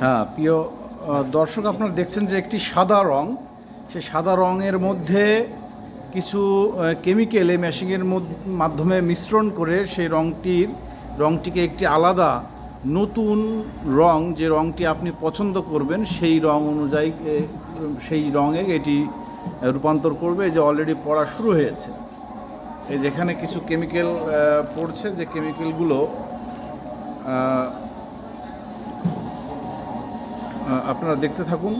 হ্যাঁ প্রিয় দর্শক আপনারা দেখছেন যে একটি সাদা রং। সেই সাদা রঙের মধ্যে কিছু কেমিক্যাল এই মেশিনের মাধ্যমে মিশ্রণ করে সেই রংটির, রংটিকে একটি আলাদা, নতুন রং যে রংটি আপনি পছন্দ করবেন, সেই রং অনুযায়ী সেই রঙে এটি রূপান্তর করবে। যে অলরেডি পড়া শুরু হয়েছে। এই যেখানে কিছু কেমিক্যাল পড়ছে, যে কেমিক্যালগুলো আপনারা দেখতে থাকুন।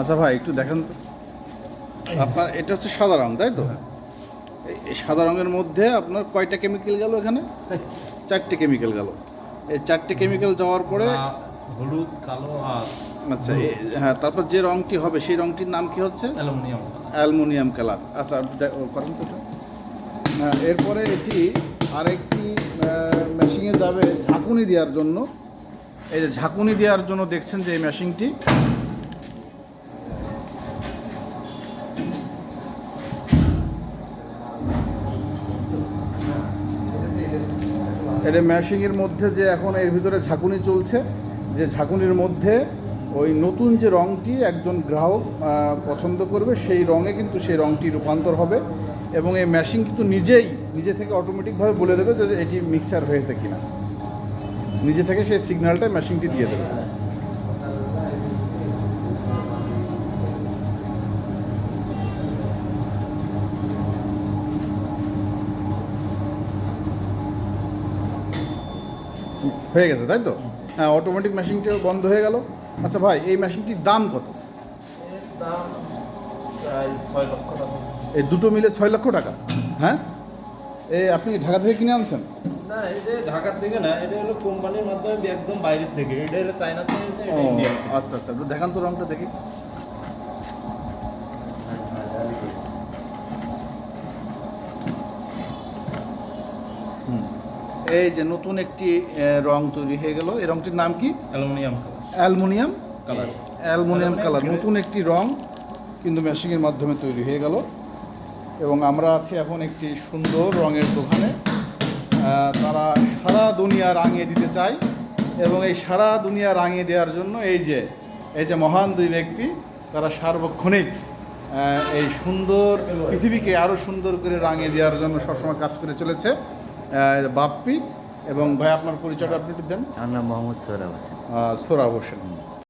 আচ্ছা ভাই একটু দেখেন আপনার এটা হচ্ছে সাদা রং তাই তো? এই- সাদা রঙের মধ্যে আপনার কয়টা কেমিক্যাল গেল এখানে? চারটে কেমিক্যাল গেল। এই চারটে কেমিক্যাল যাওয়ার পরে হলুদ কালো আর আচ্ছা হ্যাঁ তারপর যে রংটি হবে সেই রংটির নাম কি হচ্ছে? অ্যালুমিনিয়াম। Aluminium colour. আচ্ছা করেন তো এটা। এরপরে এটি আরেকটি মেশিনে যাবে ঝাঁকুনি দেওয়ার জন্য। এই যে ঝাঁকুনি দেওয়ার জন্য দেখছেন যে এই মেশিনটি এটা ম্যাশিংয়ের মধ্যে যে এখন এর ভিতরে ঝাঁকুনি চলছে, যে ঝাঁকুনির মধ্যে ওই নতুন যে রঙটি একজন গ্রাহক পছন্দ করবে, সেই রঙে কিন্তু সেই রঙটি রূপান্তর হবে। এবং এই ম্যাশিং কিন্তু নিজেই, নিজে থেকে অটোমেটিকভাবে বলে দেবে যে এটি মিক্সার হয়েছে কিনা। নিজে থেকে সেই সিগন্যালটা মেশিনটি দিয়ে দেবে। হয়ে গেছে, তাই তো? হ্যাঁ অটোমেটিক মেশিনটিও বন্ধ হয়ে গেল। আচ্ছা ভাই, এই মেশিনটির দাম কত? দাম ছয় লক্ষ টাকা। এই দুটো মিলে ছয় লক্ষ টাকা। হ্যাঁ? এই আপনি ঢাকা থেকে কিনে আনছেন? না ঢাকার থেকে না এটা হলো কোম্পানির মাধ্যমে একদম বাইরের থেকে। এটা হলো চায়না থেকে ও আচ্ছা আচ্ছা দেখান তো রংটা দেখি। হুম। এই যে নতুন একটি রং তৈরি হয়ে গেল। এই রংটির নাম কি? Aluminium aluminium? Colour aluminium colour. নতুন একটি রং কিন্তু মেশিনের মাধ্যমে তৈরি হয়ে গেল। এবং আমরা আছি এখন একটি সুন্দর রঙের দোকানে। তারা সারা দুনিয়া রাঙিয়ে দিতে চায় এবং এই সারা দুনিয়া রাঙিয়ে দেওয়ার জন্য এই যে এই যে মহান দুই ব্যক্তি তারা সার্বক্ষণিক এই সুন্দর পৃথিবীকে আরও সুন্দর করে রাঙিয়ে দেওয়ার জন্য সবসময় কাজ করে চলেছে বাপ্পি এবং ভাই আপনার পরিচয়টা আপনি একটু দেন। আমার নাম মোহাম্মদ সোহরাব হোসেন। সোহরাব হোসেন।